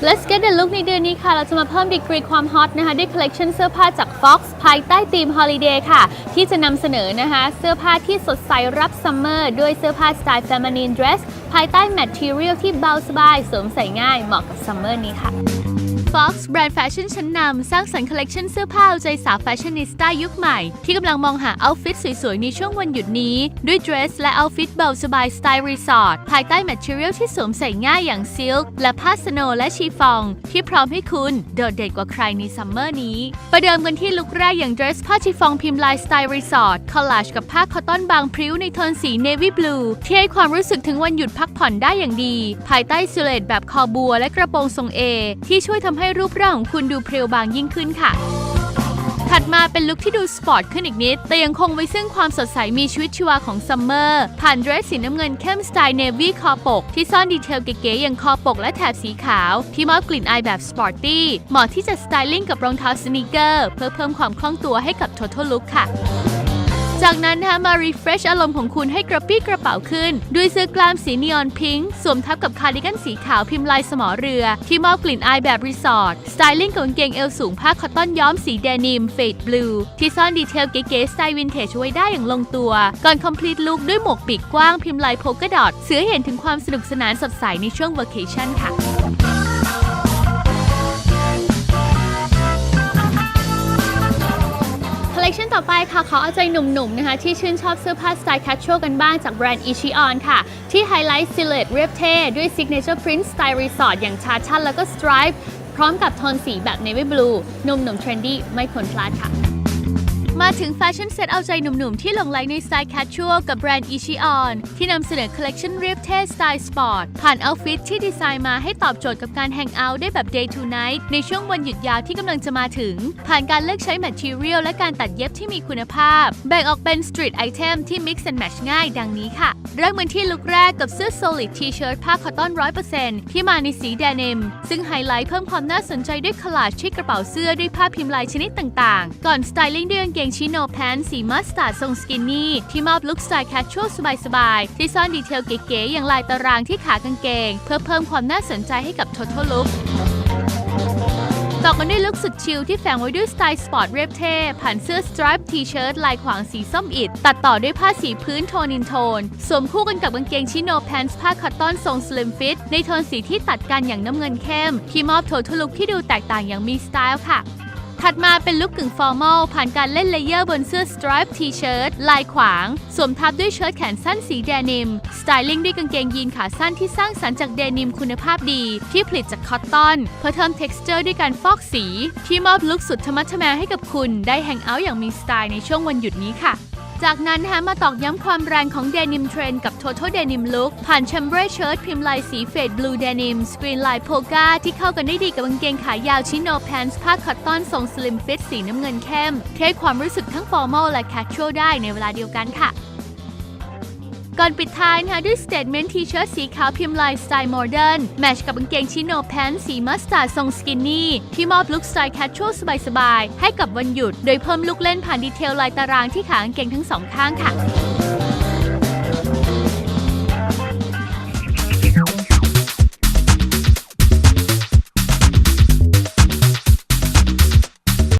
Let's get the look ในเดือนนี้ค่ะ เราจะมาเพิ่มดีกรีความฮอตนะคะ ด้วยคอลเลกชันเสื้อผ้าจาก Fox ภายใต้ธีม Holiday ค่ะ ที่จะนำเสนอนะคะ เสื้อผ้าที่สดใสรับซัมเมอร์ด้วยเสื้อผ้าสไตล์ Feminine Dress ภายใต้ Material ที่เบาสบาย สวมใส่ง่ายเหมาะกับซัมเมอร์นี้ค่ะ Fox แบรนด์แฟชั่นชั้นนำสร้างสรรค์คอลเลกชันเสื้อผ้าใจสาวแฟชั่นนิสต้ายุคใหม่ ที่กำลังมองหาเอาฟิตสวยๆ ในช่วงวันหยุดนี้ ด้วยเดรสและเอาฟิตเบาสบายสไตล์รีสอร์ทภายใต้แมทเทียลที่สวมใส่ง่ายอย่างซิลค์และผ้าสโนว์และชีฟอง ที่พร้อมให้คุณโดดเด่นกว่าใครในซัมเมอร์นี้ ประเดิมกันที่ลุคแรกอย่างเดรสผ้าชีฟองพิมพ์ลายสไตล์รีสอร์ทคอลลาจกับผ้าคอตตอนบางพริ้วในโทนสีเนวี่บลูที่ให้ความรู้สึกถึงวันหยุดพักผ่อนได้อย่างดี ภายใต้ซิลเลตแบบคอบัวและกระโปรงทรงเอที่ช่วยทำให้รูปร่างของคุณดูเพรียวบางยิ่งขึ้นค่ะ ถัดมาเป็นลุคที่ดูสปอร์ตขึ้นอีกนิด แต่ยังคงไว้ซึ่งความสดใสมีชีวิตชีวาของซัมเมอร์ ผ่านเดรสสีน้ำเงินเข้มสไตล์เนวี่คอปก ที่ซ่อนดีเทลเก๋ๆอย่างคอปกและแถบสีขาว ที่มอบกลิ่นอายแบบสปอร์ตี้ เหมาะที่จะสไตลิ่งกับรองเท้าสนีกเกอร์ เพื่อเพิ่มความคล่องตัวให้กับ Total Look ค่ะ จากนั้นนะคะมา refresh อารมณ์ของคุณให้กระปี้กระเป๋าขึ้น ด้วยเสื้อกล้ามสีนีออนพิงค์สวมทับกับคาร์ดิแกนสีขาวพิมพ์ลายสมอเรือ ที่มอบกลิ่นอายแบบรีสอร์ทสไตลิ่งกับกางเกงเอวสูงผ้าคอตตอนย้อมสีเดนิมเฟดบลูที่ซ่อนดีเทลเก๋ๆสไตล์วินเทจไว้ได้อย่างลงตัว ก่อน complete look ด้วยหมวกปีกกว้างพิมพ์ลายโพกดอทเสือเห็นถึงความสนุกสนานสดใสในช่วง vacation ค่ะคอลเล ชันต่อไปค่ะขอเอาใจหนุ่มๆนะคะที่ชื่นชอบเสื้อผ้าสไตล์คาชชวลกันบ้างจากแบรนด์อิชิออนค่ะ ที่ไฮไลท์ซิลเลตเรียบเท่ด้วยซิกเนเจอร์พรินต์สไตล์รีสอร์ทอย่างชาชันแล้วก็สไตรฟ์พร้อมกับโทนสีแบบเนวี่บลูหนุ่มๆเทรนดี้ไม่ควรพลาดค่ะ มาถึงแฟชั่นเซ็ตเอาใจหนุ่มๆ ที่หลงไหลในสไตล์ casual กับแบรนด์ Ichion ที่นำเสนอคอลเลกชันเรียบเท่สไตล์สปอร์ต ผ่านเอาฟิตที่ดีไซน์มาให้ตอบโจทย์กับการแฮงเอาท์ได้แบบ day to night ในช่วงวันหยุดยาวที่กำลังจะมาถึง ผ่านการเลือกใช้ material และการตัดเย็บที่มีคุณภาพ แบ่งออกเป็น street item ที่ mix and match ง่ายดังนี้ค่ะ เริ่มกันที่ลุคแรกกับเสื้อ solid t-shirt ผ้าคอตตอน100%ที่มาในสีแดนิมซึ่งไฮไลท์เพิ่มความน่าสนใจด้วยคอลลาจที่กระเป๋าเสื้อด้วยผ้าพิมพ์ลายชนิดต่างๆ ก่อนสไตลิ่งด้วยกางเกงชิโนแพนสีมัสตาร์ดทรงสกินนี่ ที่มอบลุคสไตล์แคชชวลสบายๆ ที่ซ่อนดีเทลเก๋ๆอย่างลายตารางที่ขากางเกง เพื่อเพิ่มความน่าสนใจให้กับ Total Look ต่อกันด้วยลุคสุดชิลที่แฝงไว้ด้วยสไตล์สปอร์ตเรียบเท่ผ่านเสื้อสไตรป์ทีเชิ้ตลายขวางสีส้มอิด ตัดต่อด้วยผ้าสีพื้นโทนอินโทน สวมคู่กันกับกางเกงชิโนแพนส์ผ้าคอตตอนทรงสลิมฟิต ในโทนสีที่ตัดกันอย่างน้ำเงินเข้ม ที่มอบโททลุกที่ดูแตกต่างอย่างมีสไตล์ค่ะ ถัดมาเป็นลุคกึ่งฟอร์มอลผ่านการเล่นเลเยอร์บนเสื้อสไตรป์ทีเชิ้ตลายขวาง สวมทับด้วยเชิ้ตแขนสั้นสีแดนิม สไตลิ่งด้วยกางเกงยีนขาสั้นที่สร้างสรรค์จากเดนิมคุณภาพดี ที่ผลิตจากคอตตอน เพื่อเพิ่ม texture ด้วยการฟอกสี ที่มอบลุคสุดธรรมะทแมให้กับคุณ ได้แฮงเอาท์อย่างมีสไตล์ในช่วงวันหยุดนี้ค่ะ จากนั้นฮะมาตอกย้ำความแรงของเดนิมเทรนกับ Total Denim Look ผ่านแชมเบรเชิ้ตพิมพ์ลายสีเฟดบลูเดนิมสกรีนลายโพกาที่เข้ากันได้ดีกับกางเกงขายาวชิโนแพนส์ผ้าคอตตอนทรงสลิมฟิตสีน้ำเงินเข้มเทให้ความรู้สึกทั้งฟอร์มอลและแคชชวลได้ในเวลาเดียวกันค่ะ ก่อนปิดท้ายนะคะด้วยสเตทเมนต์ทีเชิ้ตสีขาวพิมพ์ลายสไตล์โมเดิร์นแมชกับกางเกงชิโนแพนสีมัสตาร์ดทรงสกินนี่ ที่มอบลุคสไตล์แคชชวลสบายๆ ให้กับวันหยุด โดยเพิ่มลุกเล่นผ่านดีเทลลายตารางที่ขากางเกงทั้งสองข้างค่ะ